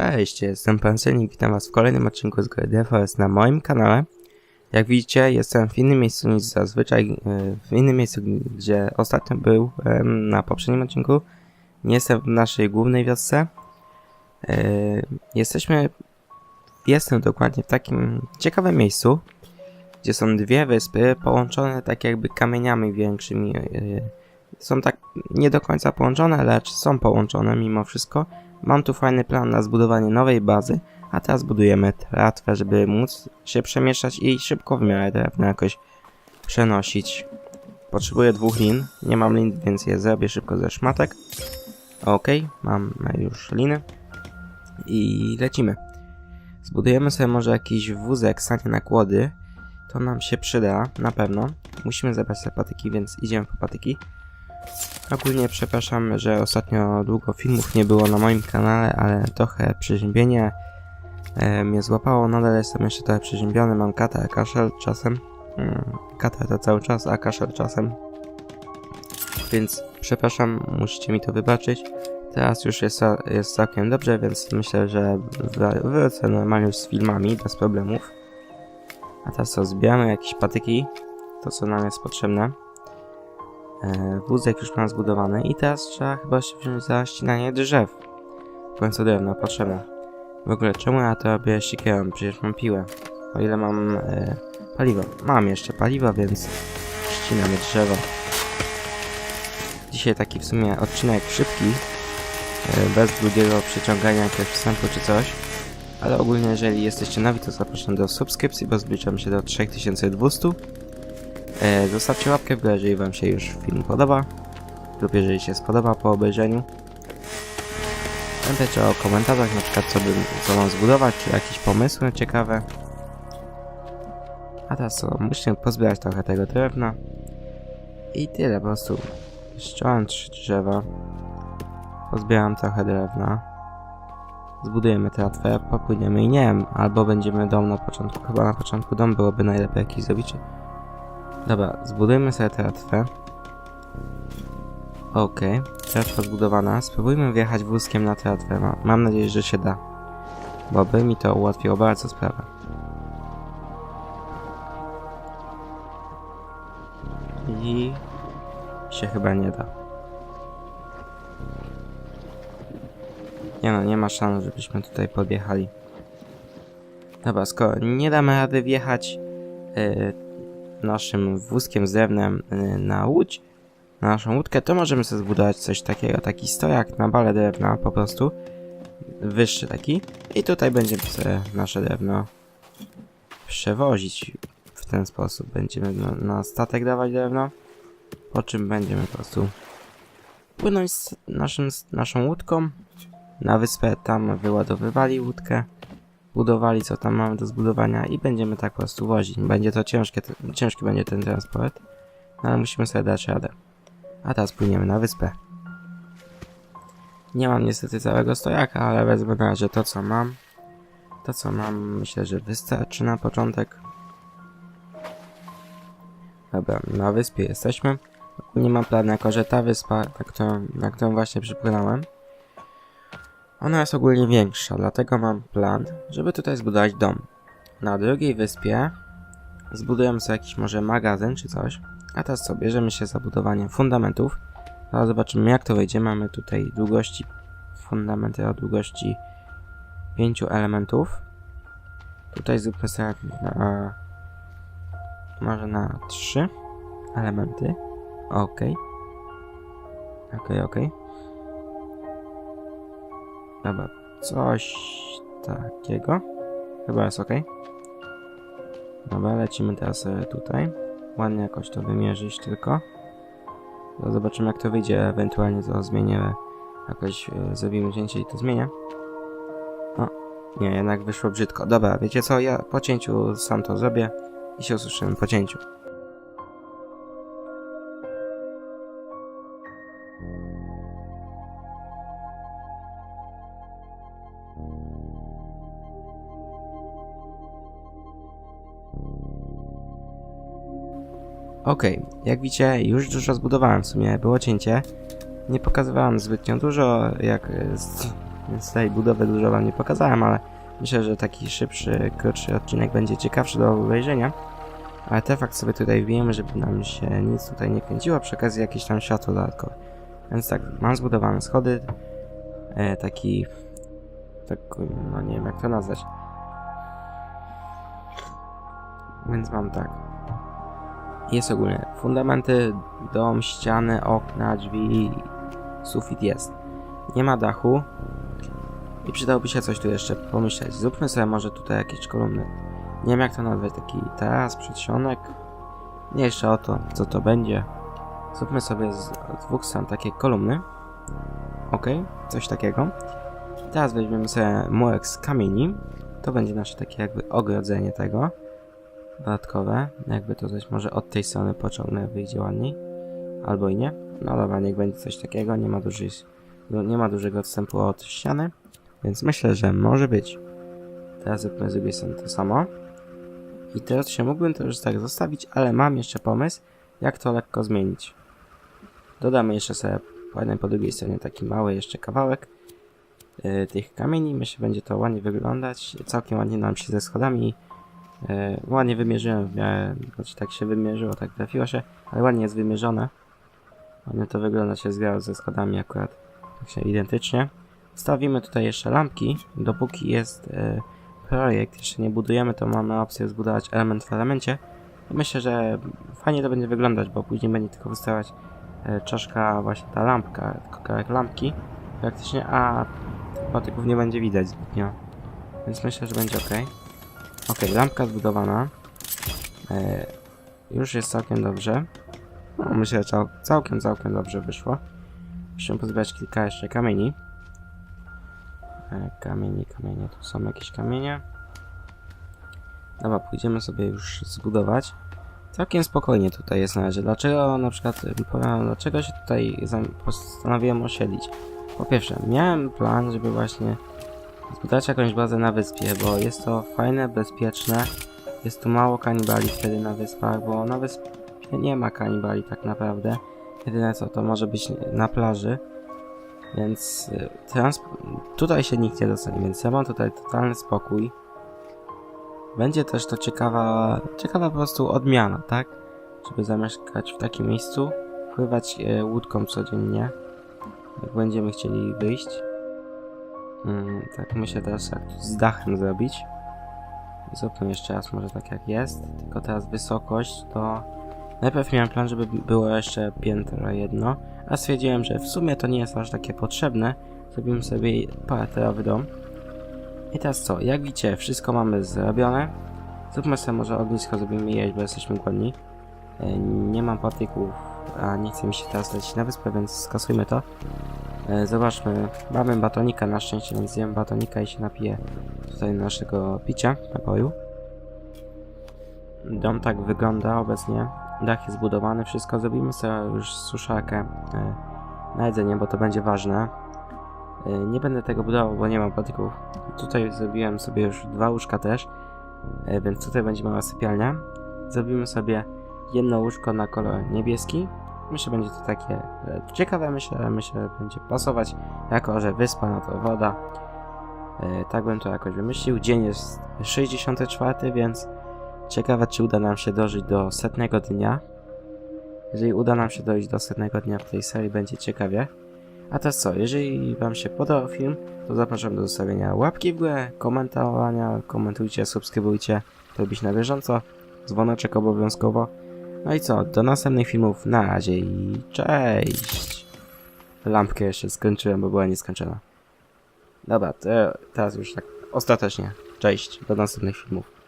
Cześć, jestem Pan Senik, witam Was w kolejnym odcinku z gry Forest na moim kanale. Jak widzicie, jestem w innym miejscu niż zazwyczaj, e, w innym miejscu, gdzie ostatnio był na poprzednim odcinku. Nie jestem w naszej głównej wiosce. E, Jesteśmy, jestem dokładnie w takim ciekawym miejscu, gdzie są dwie wyspy połączone tak jakby kamieniami większymi. Są tak nie do końca połączone, lecz są połączone mimo wszystko. Mam tu fajny plan na zbudowanie nowej bazy, a teraz budujemy tratwę, żeby móc się przemieszczać i szybko w miarę drewna jakoś przenosić. Potrzebuję dwóch lin, nie mam lin, więc je zrobię szybko ze szmatek. Ok, mam już liny i lecimy. Zbudujemy sobie może jakiś wózek sanie na kłody, to nam się przyda, na pewno. Musimy zebrać te patyki, więc idziemy po patyki. Ogólnie przepraszam, że ostatnio długo filmów nie było na moim kanale, ale trochę przeziębienie e, mnie złapało. Nadal jestem jeszcze trochę przeziębiony, mam katar, kaszel czasem. Mm, katar to cały czas, a kaszel czasem. Więc przepraszam, musicie mi to wybaczyć. Teraz już jest, jest całkiem dobrze, więc myślę, że wr- wrócę normalnie już z filmami, bez problemów. A teraz co, zbieramy jakieś patyki, to co nam jest potrzebne. E, wózek już mam zbudowany i teraz trzeba chyba się wziąć za ścinanie drzew. W końcu drewno potrzebne. W ogóle czemu ja to robię siekierą? Przecież mam piłę. O ile mam e, paliwo. Mam jeszcze paliwo, więc ścinamy drzewo. Dzisiaj taki w sumie odcinek szybki. E, bez długiego przyciągania jakiegoś wstępu czy coś. Ale ogólnie jeżeli jesteście nowi, to zapraszam do subskrypcji, bo zbliżam się do 3200. E, zostawcie łapkę w górę, jeżeli wam się już film podoba lub jeżeli się spodoba po obejrzeniu. Pamiętajcie o komentarzach, na przykład co, bym, co mam zbudować, czy jakieś pomysły ciekawe. A teraz co, musimy pozbierać trochę tego drewna. I tyle, po prostu trzy drzewa. Pozbieram trochę drewna. Zbudujemy tratwę, popłyniemy i nie wiem, albo będziemy dom na początku. Chyba na początku dom byłoby najlepiej jakiś zrobić. Dobra, zbudujmy sobie tratwę. Okej, tratwa zbudowana. Spróbujmy wjechać wózkiem na tratwę. Ma- Mam nadzieję, że się da. Bo by mi to ułatwiło bardzo sprawę. I się chyba nie da. Nie no, nie ma szans, żebyśmy tutaj podjechali. Dobra, skoro nie damy rady wjechać yy, naszym wózkiem z drewnem y, na łódź, na naszą łódkę, to możemy sobie zbudować coś takiego, taki stojak na balę drewna po prostu, wyższy taki i tutaj będziemy sobie nasze drewno przewozić w ten sposób. Będziemy na, statek dawać drewno, po czym będziemy po prostu płynąć z naszym, z naszą łódką na wyspę, tam wyładowywali łódkę, budowali, co tam mamy do zbudowania i będziemy tak po prostu wozić. Będzie to ciężkie, ciężki będzie ten transport, no ale musimy sobie dać radę. A teraz płyniemy na wyspę. Nie mam niestety całego stojaka, ale wezmę na razie to, co mam. To, co mam, myślę, że wystarczy na początek. Dobra, na wyspie jesteśmy. Nie mam planu, jako że ta wyspa, na którą, na którą właśnie przypłynąłem, ona jest ogólnie większa, dlatego mam plan, żeby tutaj zbudować dom. Na drugiej wyspie zbudujemy sobie jakiś może magazyn czy coś. A teraz co, bierzemy się za budowanie fundamentów. Zaraz zobaczymy jak to wyjdzie. Mamy tutaj długości, fundamenty o długości 5 elementów. Tutaj zróbmy sobie na, może na 3 elementy. Ok. Ok, ok. Dobra, coś takiego. Chyba jest ok. Dobra, lecimy teraz e, tutaj. Ładnie jakoś to wymierzyć tylko. To zobaczymy jak to wyjdzie, ewentualnie to zmienię. Jakoś e, zrobimy cięcie i to zmienię. O, nie, jednak wyszło brzydko. Dobra, wiecie co, ja po cięciu sam to zrobię i się usłyszymy po cięciu. Okej, jak widzicie, już dużo zbudowałem w sumie, było cięcie. Nie pokazywałem zbytnio dużo, jak e, z... więc tutaj budowę dużo wam nie pokazałem, ale myślę, że taki szybszy, krótszy odcinek będzie ciekawszy do obejrzenia. Artefakt sobie tutaj wiemy, żeby nam się nic tutaj nie kręciło, przy okazji jakieś tam światło dodatkowe. Więc tak, mam zbudowane schody, e, taki, tak, no nie wiem jak to nazwać. Więc mam tak. Jest ogólnie fundamenty, dom, ściany, okna, drzwi, sufit jest. Nie ma dachu. I przydałoby się coś tu jeszcze pomyśleć. Zróbmy sobie może tutaj jakieś kolumny. Nie wiem jak to nazwać, taki taras, przedsionek. Nie jeszcze o to, co to będzie. Zróbmy sobie z, z dwóch stron takie kolumny. Ok, coś takiego. Teraz weźmiemy sobie murek z kamieni. To będzie nasze takie jakby ogrodzenie tego. Dodatkowe. Jakby to coś może od tej strony pociągnę, wyjdzie ładniej. Albo i nie. No dobra, niech będzie coś takiego. Nie ma, no, nie ma dużego odstępu od ściany. Więc myślę, że może być. Teraz zróbmy z drugiej strony to samo. I teraz się mógłbym to już tak zostawić, ale mam jeszcze pomysł, jak to lekko zmienić. Dodamy jeszcze sobie po jednej, po drugiej stronie taki mały jeszcze kawałek yy, tych kamieni. Myślę, będzie to ładnie wyglądać. Całkiem ładnie nam się ze schodami. Yy, ładnie wymierzyłem w znaczy tak się wymierzyło, tak trafiło się, ale ładnie jest wymierzone. Ładnie to wygląda się zgrało ze schodami akurat tak się identycznie. Stawimy tutaj jeszcze lampki, dopóki jest yy, projekt, jeszcze nie budujemy, to mamy opcję zbudować element w elemencie. Myślę, że fajnie to będzie wyglądać, bo później będzie tylko wystawać e, czaszka, właśnie ta lampka, tylko kawałek lampki praktycznie, a patyków nie będzie widać zbytnio. Więc myślę, że będzie ok. Ok, lampka zbudowana. E, już jest całkiem dobrze. No, myślę, że cał, całkiem, całkiem dobrze wyszło. Musimy pozbierać kilka jeszcze kamieni. E, Kamienie, kamienie, tu są jakieś kamienie. Dobra, pójdziemy sobie już zbudować. Całkiem spokojnie tutaj jest na razie. Dlaczego na przykład, powiem, dlaczego się tutaj postanowiłem osiedlić? Po pierwsze, miałem plan, żeby właśnie zbudować jakąś bazę na wyspie, bo jest to fajne, bezpieczne. Jest tu mało kanibali wtedy na wyspach, bo na wyspie nie ma kanibali tak naprawdę. Jedyne co, to może być na plaży. Więc y, tutaj się nikt nie dostanie, więc ja mam tutaj totalny spokój. Będzie też to ciekawa, ciekawa po prostu odmiana, tak? Żeby zamieszkać w takim miejscu, pływać e, łódką codziennie, jak będziemy chcieli wyjść. Mm, tak myślę teraz jak z dachem zrobić. Zróbmy jeszcze raz może tak jak jest, tylko teraz wysokość to... Najpierw miałem plan, żeby było jeszcze piętro jedno, a stwierdziłem, że w sumie to nie jest aż takie potrzebne. Zrobimy sobie parterowy dom. I teraz co? Jak widzicie, wszystko mamy zrobione. Zróbmy sobie może ognisko, zrobimy jeść, bo jesteśmy głodni. E, Nie mam patyków, a nie chce mi się teraz lecieć na wyspę, więc skasujmy to. E, Zobaczmy, mamy batonika na szczęście, więc zjem batonika i się napiję tutaj naszego picia, napoju. Dom tak wygląda obecnie. Dach jest zbudowany, wszystko. Zrobimy sobie już suszarkę e, na jedzenie, bo to będzie ważne. E, Nie będę tego budował, bo nie mam patyków. Tutaj zrobiłem sobie już dwa łóżka też, więc tutaj będzie mała sypialnia. Zrobimy sobie jedno łóżko na kolor niebieski. Myślę, będzie to takie e, ciekawe, myślę, myślę, będzie pasować. Jako, że wyspa, no to woda. E, Tak bym to jakoś wymyślił. Dzień jest 64, więc ciekawe, czy uda nam się dożyć do setnego dnia. Jeżeli uda nam się dojść do setnego dnia w tej serii, będzie ciekawie. A teraz co, jeżeli Wam się podobał film, to zapraszam do zostawienia łapki w górę, komentowania, komentujcie, subskrybujcie, to robić na bieżąco, dzwoneczek obowiązkowo. No i co, do następnych filmów, na razie i cześć! Lampkę jeszcze skończyłem, bo była nieskończona. Dobra, teraz już tak ostatecznie, cześć, do następnych filmów.